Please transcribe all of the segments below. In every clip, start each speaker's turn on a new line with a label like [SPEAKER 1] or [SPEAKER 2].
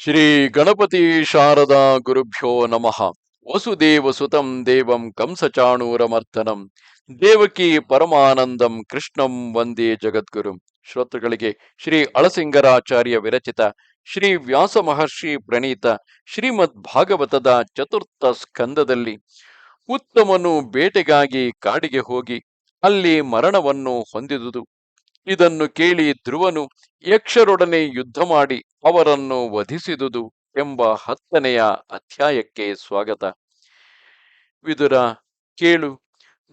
[SPEAKER 1] ಶ್ರೀ ಗಣಪತಿ ಶಾರದಾ ಗುರುಭ್ಯೋ ನಮಃ. ವಸುದೇವ ಸುತಂ ದೇವಂ ಕಂಸಚಾಣೂರಮರ್ತನಂ ದೇವಕಿ ಪರಮಾನಂದಂ ಕೃಷ್ಣಂ ವಂದೇ ಜಗದ್ಗುರು. ಶ್ರೋತೃಗಳಿಗೆ ಶ್ರೀ ಅಳಸಿಂಗರಾಚಾರ್ಯ ವಿರಚಿತ ಶ್ರೀ ವ್ಯಾಸ ಮಹರ್ಷಿ ಪ್ರಣೀತ ಶ್ರೀಮದ್ ಭಾಗವತದ ಚತುರ್ಥ ಸ್ಕಂದದಲ್ಲಿ ಉತ್ತಮನು ಬೇಟೆಗಾಗಿ ಕಾಡಿಗೆ ಹೋಗಿ ಅಲ್ಲಿ ಮರಣವನ್ನು ಹೊಂದಿದುದು. ಇದನ್ನು ಕೇಳಿ ಧ್ರುವನು, ಯಕ್ಷರೊಡನೆ ಯುದ್ಧ ಮಾಡಿ ಅವರನ್ನು ವಧಿಸಿದುದು ಎಂಬ ಹತ್ತನೆಯ ಅಧ್ಯಾಯಕ್ಕೆ ಸ್ವಾಗತ. ವಿದುರ, ಕೇಳು.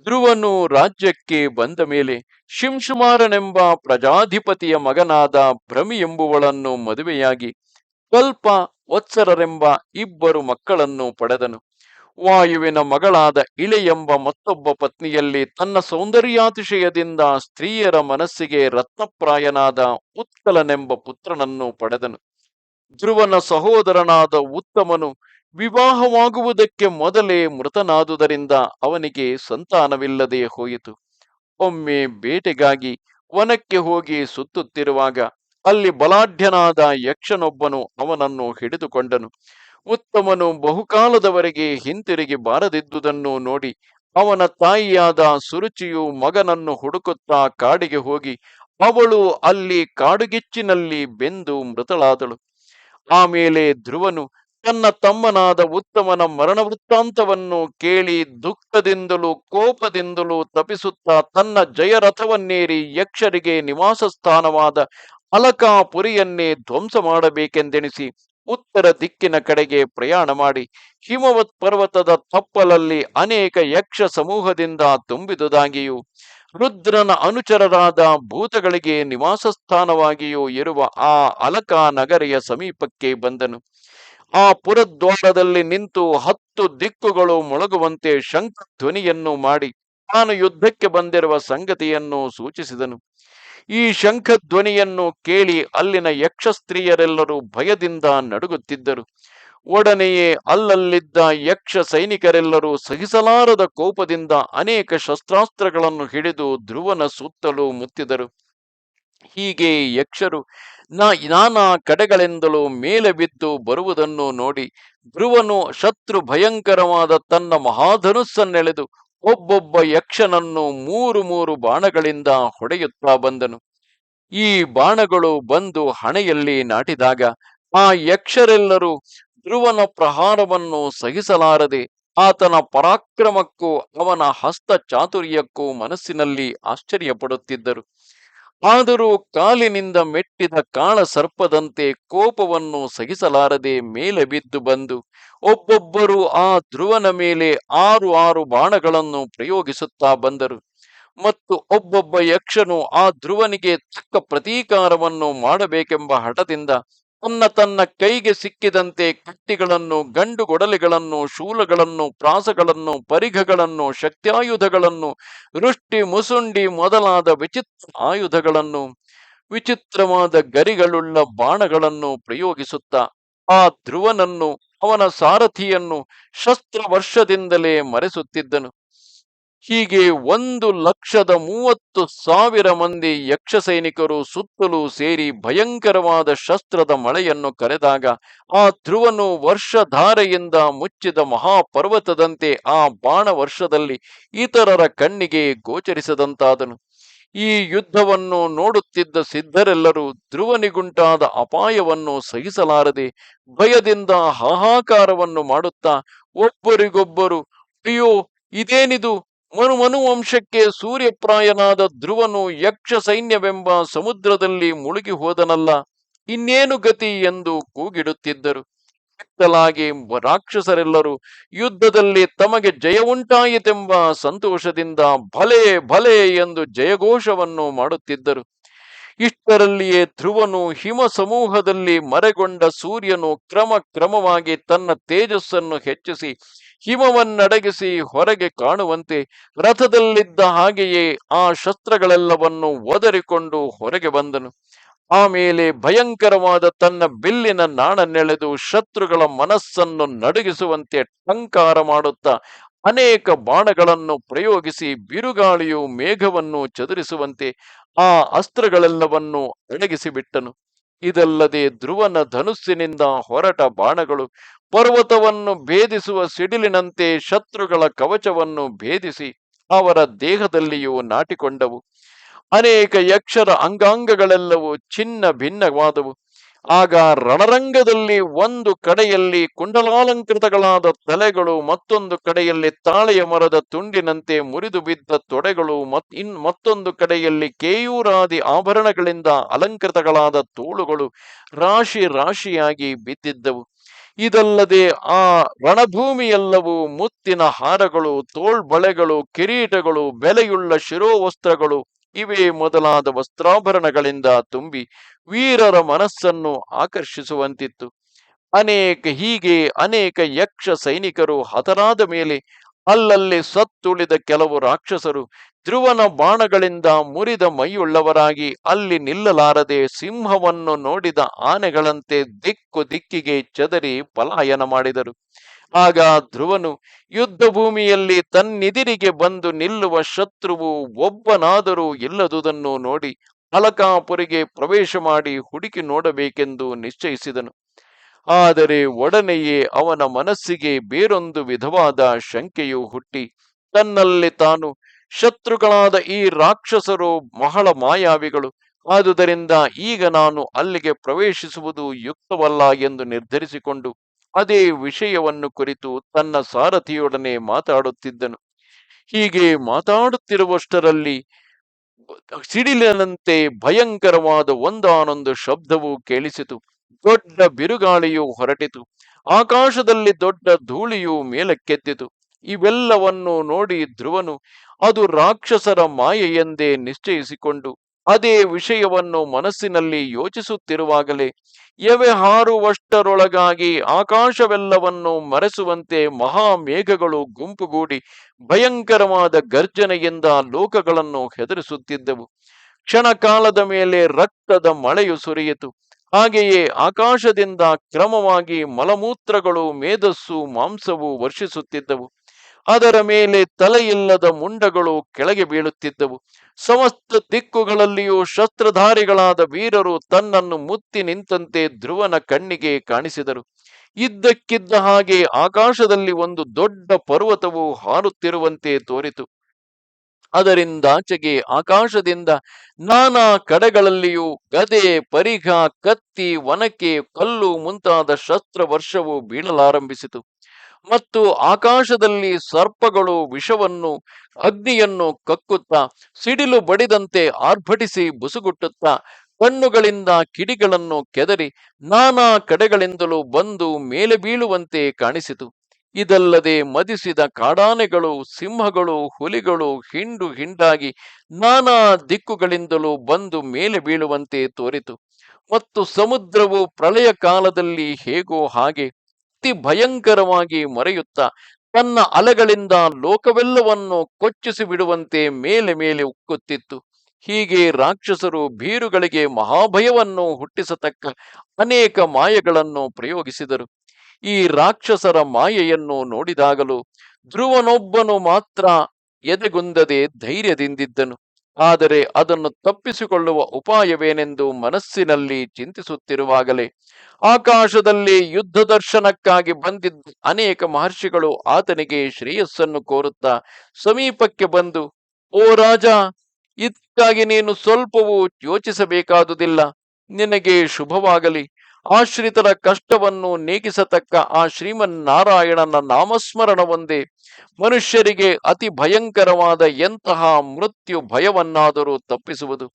[SPEAKER 1] ಧ್ರುವನು ರಾಜ್ಯಕ್ಕೆ ಬಂದ ಮೇಲೆ ಶಿಂಶುಮಾರನೆಂಬ ಪ್ರಜಾಧಿಪತಿಯ ಮಗನಾದ ಭ್ರಮಿ ಎಂಬುವಳನ್ನು ಮದುವೆಯಾಗಿ ಕಲ್ಪ ವತ್ಸರರೆಂಬ ಇಬ್ಬರು ಮಕ್ಕಳನ್ನು ಪಡೆದನು. ವಾಯುವಿನ ಮಗಳಾದ ಇಳೆ ಎಂಬ ಮತ್ತೊಬ್ಬ ಪತ್ನಿಯಲ್ಲಿ ತನ್ನ ಸೌಂದರ್ಯಾತಿಶಯದಿಂದ ಸ್ತ್ರೀಯರ ಮನಸ್ಸಿಗೆ ರತ್ನಪ್ರಾಯನಾದ ಉತ್ಕಲನೆಂಬ ಪುತ್ರನನ್ನು ಪಡೆದನು. ಧ್ರುವನ ಸಹೋದರನಾದ ಉತ್ತಮನು ವಿವಾಹವಾಗುವುದಕ್ಕೆ ಮೊದಲೇ ಮೃತನಾದುದರಿಂದ ಅವನಿಗೆ ಸಂತಾನವಿಲ್ಲದೆ ಹೋಯಿತು. ಒಮ್ಮೆ ಬೇಟೆಗಾಗಿ ವನಕ್ಕೆ ಹೋಗಿ ಸುತ್ತುತ್ತಿರುವಾಗ ಅಲ್ಲಿ ಬಲಾಢ್ಯನಾದ ಯಕ್ಷನೊಬ್ಬನು ಅವನನ್ನು ಹಿಡಿದುಕೊಂಡನು. ಉತ್ತಮನು ಬಹುಕಾಲದವರೆಗೆ ಹಿಂತಿರುಗಿ ಬಾರದಿದ್ದುದನ್ನು ನೋಡಿ ಅವನ ತಾಯಿಯಾದ ಸುರುಚಿಯು ಮಗನನ್ನು ಹುಡುಕುತ್ತಾ ಕಾಡಿಗೆ ಹೋಗಿ ಅವಳು ಅಲ್ಲಿ ಕಾಡುಗಿಚ್ಚಿನಲ್ಲಿ ಬೆಂದು ಮೃತಳಾದಳು. ಆಮೇಲೆ ಧ್ರುವನು ತನ್ನ ತಮ್ಮನಾದ ಉತ್ತಮನ ಮರಣ ವೃತ್ತಾಂತವನ್ನು ಕೇಳಿ ದುಃಖದಿಂದಲೂ ಕೋಪದಿಂದಲೂ ತಪಿಸುತ್ತಾ ತನ್ನ ಜಯರಥವನ್ನೇರಿ ಯಕ್ಷರಿಗೆ ನಿವಾಸ ಸ್ಥಾನವಾದ ಅಲಕಾಪುರಿಯನ್ನೇ ಧ್ವಂಸ ಮಾಡಬೇಕೆಂದೆಣಿಸಿ ಉತ್ತರ ದಿಕ್ಕಿನ ಕಡೆಗೆ ಪ್ರಯಾಣ ಮಾಡಿ ಹಿಮವತ್ ಪರ್ವತದ ತಪ್ಪಲಲ್ಲಿ ಅನೇಕ ಯಕ್ಷ ಸಮೂಹದಿಂದ ತುಂಬಿದುದಾಗಿಯೂ ರುದ್ರನ ಅನುಚರರಾದ ಭೂತಗಳಿಗೆ ನಿವಾಸ ಸ್ಥಾನವಾಗಿಯೂ ಇರುವ ಆ ಅಲಕ ನಗರಿಯ ಸಮೀಪಕ್ಕೆ ಬಂದನು. ಆ ಪುರದ್ವಾರದಲ್ಲಿ ನಿಂತು ಹತ್ತು ದಿಕ್ಕುಗಳು ಮೊಳಗುವಂತೆ ಶಂಖ ಧ್ವನಿಯನ್ನು ಮಾಡಿ ತಾನು ಯುದ್ಧಕ್ಕೆ ಬಂದಿರುವ ಸಂಗತಿಯನ್ನು ಸೂಚಿಸಿದನು. ಈ ಶಂಖಧ್ವನಿಯನ್ನು ಕೇಳಿ ಅಲ್ಲಿನ ಯಕ್ಷ ಸ್ತ್ರೀಯರೆಲ್ಲರೂ ಭಯದಿಂದ ನಡುಗುತ್ತಿದ್ದರು. ಒಡನೆಯೇ ಅಲ್ಲಲ್ಲಿದ್ದ ಯಕ್ಷ ಸೈನಿಕರೆಲ್ಲರೂ ಸಹಿಸಲಾರದ ಕೋಪದಿಂದ ಅನೇಕ ಶಸ್ತ್ರಾಸ್ತ್ರಗಳನ್ನು ಹಿಡಿದು ಧ್ರುವನ ಸುತ್ತಲೂ ಮುತ್ತಿದರು. ಹೀಗೆ ಯಕ್ಷರು ನಾನಾ ಕಡೆಗಳಿಂದಲೂ ಮೇಲೆ ಬಿದ್ದು ಬರುವುದನ್ನು ನೋಡಿ ಧ್ರುವನು ಶತ್ರು ಭಯಂಕರವಾದ ತನ್ನ ಮಹಾಧನುಸ್ಸನ್ನೆಳೆದು ಒಬ್ಬೊಬ್ಬ ಯಕ್ಷನನ್ನು ಮೂರು ಮೂರು ಬಾಣಗಳಿಂದ ಹೊಡೆಯುತ್ತಾ ಬಂದನು. ಈ ಬಾಣಗಳು ಬಂದು ಹಣೆಯಲ್ಲಿ ನಾಟಿದಾಗ ಆ ಯಕ್ಷರೆಲ್ಲರೂ ಧ್ರುವನ ಪ್ರಹಾರವನ್ನು ಸಹಿಸಲಾರದೆ ಆತನ ಪರಾಕ್ರಮಕ್ಕೂ ಅವನ ಹಸ್ತ ಚಾತುರ್ಯಕ್ಕೂ ಮನಸ್ಸಿನಲ್ಲಿ ಆಶ್ಚರ್ಯಪಡುತ್ತಿದ್ದರು. ಆದರೂ ಕಾಲಿನಿಂದ ಮೆಟ್ಟಿದ ಕಾಳ ಸರ್ಪದಂತೆ ಕೋಪವನ್ನು ಸಹಿಸಲಾರದೆ ಮೇಲೆ ಬಿದ್ದು ಬಂದು ಒಬ್ಬೊಬ್ಬರು ಆ ಧ್ರುವನ ಮೇಲೆ ಆರು ಆರು ಬಾಣಗಳನ್ನು ಪ್ರಯೋಗಿಸುತ್ತಾ ಬಂದರು. ಮತ್ತು ಒಬ್ಬೊಬ್ಬ ಯಕ್ಷನು ಆ ಧ್ರುವನಿಗೆ ತಕ್ಕ ಪ್ರತೀಕಾರವನ್ನು ಮಾಡಬೇಕೆಂಬ ಹಠದಿಂದ ತನ್ನ ತನ್ನ ಕೈಗೆ ಸಿಕ್ಕಿದಂತೆ ಕಟ್ಟಿಗಳನ್ನು ಗಂಡು ಗೊಡಲಿಗಳನ್ನು ಶೂಲಗಳನ್ನು, ಪ್ರಾಸಗಳನ್ನು, ಪರಿಘಗಳನ್ನು, ಶಕ್ತ್ಯಾಯುಧಗಳನ್ನು, ವೃಷ್ಟಿ, ಮುಸುಂಡಿ ಮೊದಲಾದ ವಿಚಿತ್ರ ಆಯುಧಗಳನ್ನು, ವಿಚಿತ್ರವಾದ ಗರಿಗಳುಳ್ಳ ಬಾಣಗಳನ್ನು ಪ್ರಯೋಗಿಸುತ್ತಾ, ಆ ಧ್ರುವನನ್ನು, ಅವನ ಸಾರಥಿಯನ್ನು ಶಸ್ತ್ರ ವರ್ಷದಿಂದಲೇ ಮರೆಸುತ್ತಿದ್ದನು. ಹೀಗೆ ಒಂದು ಲಕ್ಷದ ಮೂವತ್ತು ಸಾವಿರ ಮಂದಿ ಯಕ್ಷ ಸೈನಿಕರು ಸುತ್ತಲೂ ಸೇರಿ ಭಯಂಕರವಾದ ಶಸ್ತ್ರದ ಮಳೆಯನ್ನು ಕರೆದಾಗ ಆ ಧ್ರುವನು ವರ್ಷಧಾರೆಯಿಂದ ಮುಚ್ಚಿದ ಮಹಾಪರ್ವತದಂತೆ ಆ ಬಾಣ ವರ್ಷದಲ್ಲಿ ಇತರರ ಕಣ್ಣಿಗೆ ಗೋಚರಿಸದಂತಾದನು. ಈ ಯುದ್ಧವನ್ನು ನೋಡುತ್ತಿದ್ದ ಸಿದ್ಧರೆಲ್ಲರೂ ಧ್ರುವನಿಗುಂಟಾದ ಅಪಾಯವನ್ನು ಸಹಿಸಲಾರದೆ ಭಯದಿಂದ ಹಾಹಾಕಾರವನ್ನು ಮಾಡುತ್ತಾ ಒಬ್ಬರಿಗೊಬ್ಬರು, ಅಯ್ಯೋ, ಇದೇನಿದು? ಮನುವಂಶಕ್ಕೆ ಸೂರ್ಯಪ್ರಾಯನಾದ ಧ್ರುವನು ಯಕ್ಷ ಸೈನ್ಯವೆಂಬ ಸಮುದ್ರದಲ್ಲಿ ಮುಳುಗಿ ಹೋದನಲ್ಲ ಇನ್ನೇನು ಗತಿ ಎಂದು ಕೂಗಿಡುತ್ತಿದ್ದರು. ಕತ್ತಲಾಗಿ ರಾಕ್ಷಸರೆಲ್ಲರೂ ಯುದ್ಧದಲ್ಲಿ ತಮಗೆ ಜಯ ಉಂಟಾಯಿತೆಂಬ ಸಂತೋಷದಿಂದ ಭಲೆ ಭಲೆ ಎಂದು ಜಯಘೋಷವನ್ನು ಮಾಡುತ್ತಿದ್ದರು. ಇಷ್ಟರಲ್ಲಿಯೇ ಧ್ರುವನು ಹಿಮ ಸಮೂಹದಲ್ಲಿ ಮರೆಗೊಂಡ ಸೂರ್ಯನು ಕ್ರಮ ಕ್ರಮವಾಗಿ ತನ್ನ ತೇಜಸ್ಸನ್ನು ಹೆಚ್ಚಿಸಿ ಹಿಮವನ್ನಡಗಿಸಿ ಹೊರಗೆ ಕಾಣುವಂತೆ ರಥದಲ್ಲಿದ್ದ ಹಾಗೆಯೇ ಆ ಶಸ್ತ್ರಗಳೆಲ್ಲವನ್ನು ಒದರಿಕೊಂಡು ಹೊರಗೆ ಬಂದನು. ಆಮೇಲೆ ಭಯಂಕರವಾದ ತನ್ನ ಬಿಲ್ಲಿನ ನಾಣನೆಳೆದು ಶತ್ರುಗಳ ಮನಸ್ಸನ್ನು ನಡುಗಿಸುವಂತೆ ಟಂಕಾರ ಮಾಡುತ್ತಾ ಅನೇಕ ಬಾಣಗಳನ್ನು ಪ್ರಯೋಗಿಸಿ ಬಿರುಗಾಳಿಯು ಮೇಘವನ್ನು ಚದುರಿಸುವಂತೆ ಆ ಅಸ್ತ್ರಗಳೆಲ್ಲವನ್ನು ಅಡಗಿಸಿ ಬಿಟ್ಟನು ಇದಲ್ಲದೆ ಧ್ರುವನ ಧನುಸ್ಸಿನಿಂದ ಹೊರಟ ಬಾಣಗಳು ಪರ್ವತವನ್ನು ಭೇದಿಸುವ ಸಿಡಿಲಿನಂತೆ ಶತ್ರುಗಳ ಕವಚವನ್ನು ಭೇದಿಸಿ ಅವರ ದೇಹದಲ್ಲಿಯೂ ನಾಟಿಕೊಂಡವು. ಅನೇಕ ಯಕ್ಷರ ಅಂಗಾಂಗಗಳೆಲ್ಲವೂ ಚಿನ್ನ ಭಿನ್ನವಾದವು. ಆಗ ರಣರಂಗದಲ್ಲಿ ಒಂದು ಕಡೆಯಲ್ಲಿ ಕುಂಡಲಾಲಂಕೃತಗಳಾದ ತಲೆಗಳು, ಮತ್ತೊಂದು ಕಡೆಯಲ್ಲಿ ತಾಳೆಯ ಮರದ ತುಂಡಿನಂತೆ ಮುರಿದು ಬಿದ್ದ ತೊಡೆಗಳು, ಮತ್ ಇನ್ ಮತ್ತೊಂದು ಕಡೆಯಲ್ಲಿ ಕೇಯೂರಾದಿ ಆಭರಣಗಳಿಂದ ಅಲಂಕೃತಗಳಾದ ತೋಳುಗಳು ರಾಶಿ ರಾಶಿಯಾಗಿ ಬಿದ್ದಿದ್ದವು. ಇದಲ್ಲದೆ ಆ ರಣಭೂಮಿಯೆಲ್ಲವೂ ಮುತ್ತಿನ ಹಾರಗಳು, ತೋಳ್ಬಳೆಗಳು, ಕಿರೀಟಗಳು, ಬೆಲೆಯುಳ್ಳ ಶಿರೋವಸ್ತ್ರಗಳು ಇವೇ ಮೊದಲಾದ ವಸ್ತ್ರಾಭರಣಗಳಿಂದ ತುಂಬಿ ವೀರರ ಮನಸ್ಸನ್ನು ಆಕರ್ಷಿಸುವಂತಿತ್ತು. ಅನೇಕ ಹೀಗೆ ಅನೇಕ ಯಕ್ಷ ಸೈನಿಕರು ಹತರಾದ ಮೇಲೆ ಅಲ್ಲಲ್ಲಿ ಸತ್ತುಳಿದ ಕೆಲವು ರಾಕ್ಷಸರು ಧ್ರುವನ ಬಾಣಗಳಿಂದ ಮುರಿದ ಮೈಯುಳ್ಳವರಾಗಿ ಅಲ್ಲಿ ನಿಲ್ಲಲಾರದೆ ಸಿಂಹವನ್ನು ನೋಡಿದ ಆನೆಗಳಂತೆ ದಿಕ್ಕು ದಿಕ್ಕಿಗೆ ಚದರಿ ಪಲಾಯನ ಮಾಡಿದರು. ಆಗ ಧ್ರುವನು ಯುದ್ಧ ಭೂಮಿಯಲ್ಲಿ ತನ್ನಿದಿರಿಗೆ ಬಂದು ನಿಲ್ಲುವ ಶತ್ರುವು ಒಬ್ಬನಾದರೂ ಇಲ್ಲದುದನ್ನು ನೋಡಿ ಅಲಕಾಪುರಿಗೆ ಪ್ರವೇಶ ಮಾಡಿ ಹುಡುಕಿ ನೋಡಬೇಕೆಂದು ನಿಶ್ಚಯಿಸಿದನು. ಆದರೆ ಒಡನೆಯೇ ಅವನ ಮನಸ್ಸಿಗೆ ಬೇರೊಂದು ವಿಧವಾದ ಶಂಕೆಯು ಹುಟ್ಟಿ. ತನ್ನಲ್ಲಿ ತಾನು ಶತ್ರುಗಳಾದ ಈ ರಾಕ್ಷಸರು ಬಹಳ ಮಾಯಾವಿಗಳು. ಆದುದರಿಂದ ಈಗ ನಾನು ಅಲ್ಲಿಗೆ ಪ್ರವೇಶಿಸುವುದು ಯುಕ್ತವಲ್ಲ ಎಂದು ನಿರ್ಧರಿಸಿಕೊಂಡು ಅದೇ ವಿಷಯವನ್ನು ಕುರಿತು ತನ್ನ ಸಾರಥಿಯೊಡನೆ ಮಾತಾಡುತ್ತಿದ್ದನು. ಹೀಗೆ ಮಾತಾಡುತ್ತಿರುವಷ್ಟರಲ್ಲಿ ಸಿಡಿಲಿನಂತೆ ಭಯಂಕರವಾದ ಒಂದಾನೊಂದು ಶಬ್ದವು ಕೇಳಿಸಿತು. ದೊಡ್ಡ ಬಿರುಗಾಳಿಯು ಹೊರಟಿತು. ಆಕಾಶದಲ್ಲಿ ದೊಡ್ಡ ಧೂಳಿಯು ಮೇಲಕ್ಕೆದ್ದಿತು ಇವೆಲ್ಲವನ್ನು ನೋಡಿ ಧ್ರುವನು, ಅದು ರಾಕ್ಷಸರ ಮಾಯೆಯೆಂದೇ ನಿಶ್ಚಯಿಸಿಕೊಂಡು ಅದೇ ವಿಷಯವನ್ನು ಮನಸ್ಸಿನಲ್ಲಿ ಯೋಚಿಸುತ್ತಿರುವಾಗಲೇ ಎವೆ ಹಾರುವಷ್ಟರೊಳಗಾಗಿ ಆಕಾಶವೆಲ್ಲವನ್ನು ಮರೆಸುವಂತೆ ಮಹಾಮೇಘಗಳು ಗುಂಪುಗೂಡಿ ಭಯಂಕರವಾದ ಗರ್ಜನೆಯಿಂದ ಲೋಕಗಳನ್ನು ಹೆದರಿಸುತ್ತಿದ್ದವು. ಕ್ಷಣಕಾಲದ ಮೇಲೆ ರಕ್ತದ ಮಳೆಯು ಸುರಿಯಿತು. ಹಾಗೆಯೇ ಆಕಾಶದಿಂದ ಕ್ರಮವಾಗಿ ಮಲಮೂತ್ರಗಳು, ಮೇಧಸ್ಸು, ಮಾಂಸವು ವರ್ಷಿಸುತ್ತಿದ್ದವು. ಅದರ ಮೇಲೆ ತಲೆಯಿಲ್ಲದ ಮುಂಡಗಳು ಕೆಳಗೆ ಬೀಳುತ್ತಿದ್ದವು. ಸಮಸ್ತ ದಿಕ್ಕುಗಳಲ್ಲಿಯೂ ಶಸ್ತ್ರಧಾರಿಗಳಾದ ವೀರರು ತನ್ನನ್ನು ಮುತ್ತಿ ನಿಂತಂತೆ ಧ್ರುವನ ಕಣ್ಣಿಗೆ ಕಾಣಿಸಿದರು. ಇದ್ದಕ್ಕಿದ್ದ ಹಾಗೆ ಆಕಾಶದಲ್ಲಿ ಒಂದು ದೊಡ್ಡ ಪರ್ವತವು ಹಾರುತ್ತಿರುವಂತೆ ತೋರಿತು. ಅದರಿಂದಾಚೆಗೆ ಆಕಾಶದಿಂದ ನಾನಾ ಕಡೆಗಳಲ್ಲಿಯೂ ಗದೆ, ಪರಿಘ, ಕತ್ತಿ ಒನಕೆ ಕಲ್ಲು ಮುಂತಾದ ಶಸ್ತ್ರ ವರ್ಷವು ಬೀಳಲಾರಂಭಿಸಿತು. ಮತ್ತು ಆಕಾಶದಲ್ಲಿ ಸರ್ಪಗಳು ವಿಷವನ್ನು, ಅಗ್ನಿಯನ್ನು ಕಕ್ಕುತ್ತಾ, ಸಿಡಿಲು ಬಡಿದಂತೆ ಆರ್ಭಟಿಸಿ ಬುಸುಗುಟ್ಟುತ್ತಾ, ಕಣ್ಣುಗಳಿಂದ ಕಿಡಿಗಳನ್ನು ಕೆದರಿ ನಾನಾ ಕಡೆಗಳಿಂದಲೂ ಬಂದು ಮೇಲೆ ಬೀಳುವಂತೆ ಕಾಣಿಸಿತು. ಇದಲ್ಲದೆ ಮದಿಸಿದ ಕಾಡಾನೆಗಳು, ಸಿಂಹಗಳು, ಹುಲಿಗಳು ಹಿಂಡು ಹಿಂಡಾಗಿ ನಾನಾ ದಿಕ್ಕುಗಳಿಂದಲೂ ಬಂದು ಮೇಲೆ ಬೀಳುವಂತೆ ತೋರಿತು. ಮತ್ತು ಸಮುದ್ರವು ಪ್ರಳಯ ಕಾಲದಲ್ಲಿ ಹೇಗೋ ಹಾಗೆ ಅತಿ ಭಯಂಕರವಾಗಿ ಮರೆಯುತ್ತಾ ತನ್ನ ಅಲೆಗಳಿಂದ ಲೋಕವೆಲ್ಲವನ್ನು ಕೊಚ್ಚಿಸಿ ಬಿಡುವಂತೆ ಮೇಲೆ ಮೇಲೆ ಉಕ್ಕುತ್ತಿತ್ತು. ಹೀಗೆ ರಾಕ್ಷಸರು ಬೀರುಗಳಿಗೆ ಮಹಾಭಯವನ್ನು ಹುಟ್ಟಿಸತಕ್ಕ ಅನೇಕ ಮಾಯೆಗಳನ್ನು ಪ್ರಯೋಗಿಸಿದರು. ಈ ರಾಕ್ಷಸರ ಮಾಯೆಯನ್ನು ನೋಡಿದಾಗಲೂ ಧ್ರುವನೊಬ್ಬನು ಮಾತ್ರ ಎದೆಗುಂದದೆ ಧೈರ್ಯದಿಂದಿದ್ದನು. ಆದರೆ ಅದನ್ನು ತಪ್ಪಿಸಿಕೊಳ್ಳುವ ಉಪಾಯವೇನೆಂದು ಮನಸ್ಸಿನಲ್ಲಿ ಚಿಂತಿಸುತ್ತಿರುವಾಗಲೇ. ಆಕಾಶದಲ್ಲಿ ಯುದ್ಧ ದರ್ಶನಕ್ಕಾಗಿ ಬಂದಿದ್ದ ಅನೇಕ ಮಹರ್ಷಿಗಳು ಆತನಿಗೆ ಶ್ರೇಯಸ್ಸನ್ನು ಕೋರುತ್ತಾ ಸಮೀಪಕ್ಕೆ ಬಂದು, ಓ ರಾಜ, ಇದಕ್ಕಾಗಿ ನೀನು ಸ್ವಲ್ಪವೂ ಯೋಚಿಸಬೇಕಾದುದಿಲ್ಲ. ನಿನಗೆ ಶುಭವಾಗಲಿ. ಆಶ್ರಿತರ ಕಷ್ಟವನ್ನು ನೀಗಿಸತಕ್ಕ ಆ ಶ್ರೀಮನ್ನಾರಾಯಣನ ನಾಮಸ್ಮರಣವೊಂದೇ ಮನುಷ್ಯರಿಗೆ ಅತಿ ಭಯಂಕರವಾದ ಎಂತಹ ಮೃತ್ಯು ಭಯವನ್ನಾದರೂ ತಪ್ಪಿಸುವುದು.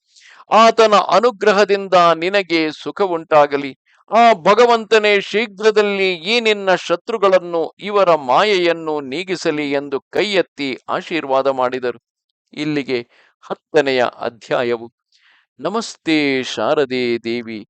[SPEAKER 1] ಆತನ ಅನುಗ್ರಹದಿಂದ ನಿನಗೆ ಸುಖವುಂಟಾಗಲಿ. ಆ ಭಗವಂತನೇ ಶೀಘ್ರದಲ್ಲಿ ಈ ನಿನ್ನ ಶತ್ರುಗಳನ್ನು ಇವರ ಮಾಯೆಯನ್ನು ನೀಗಿಸಲಿ ಎಂದು ಕೈ ಆಶೀರ್ವಾದ ಮಾಡಿದರು. ಇಲ್ಲಿಗೆ ಹತ್ತನೆಯ ಅಧ್ಯಾಯವು. ನಮಸ್ತೆ ಶಾರದೆ ದೇವಿ.